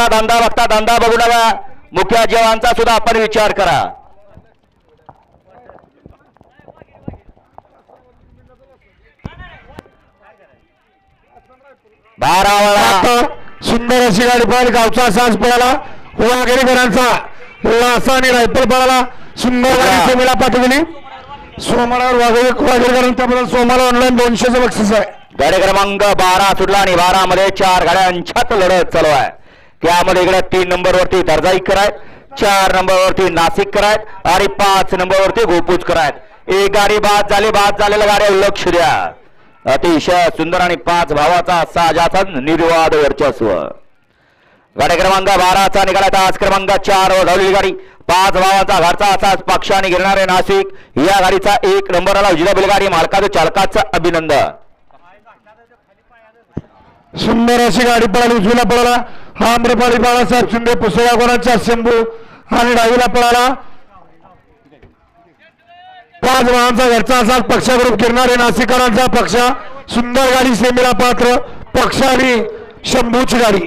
आपला धंदा बघता धंदा बघू नका. मुख्य जवानचा सुद्धा आपण विचार करा. बारा वेळा आता सुंदर अशी गाडी पळाली. गावचा साज पळाला. वाघेरीकरांचा लासा आणि रायफल पळाला. सुंदर गाडी सोमेला पाठवली. सोमाला वाघेरी वाघेरीकरांचा सोमाला ऑनलाईन दोनशेचं बक्षीस आहे. गाडी क्रमांक बारा सुटला आणि बारा मध्ये चार गाड्यांच्यात लढत चालू आहे. त्यामध्ये इकडे तीन नंबरवरती दर्जाई करायत चार नंबरवरती नाशिक करायत आणि पाच नंबरवरती गोपूज करायत एक गाडी बाद झाली बाद झालेल्या गाड्या लक्ष द्या. अतिशय सुंदर आणि पाच भावाचा साजाचा निर्वाद वर्चस्व. गाडी क्रमांक बाराचा निघाला तास क्रमांक चार वर धावलेली गाडी. पाच भावाचा घरचा असाच पक्षाने घेणारे नाशिक. या गाडीचा एक नंबरला उजव्या बैलगाडी मालकाचं चालकाचं अभिनंदन. सुंदर अशी गाडी पळाली उजवीला पळाला. हा आम्रपाली बाळासाहेब शिंदे पुसेगावरांचा शंभू आणि डावीला पळाला. पाच जणांचा घरचा असा पक्षाकडून गिरणारे नाशिकरांचा पक्ष. सुंदर गाडी सेमीला पात्र पक्ष आणि शंभूची गाडी.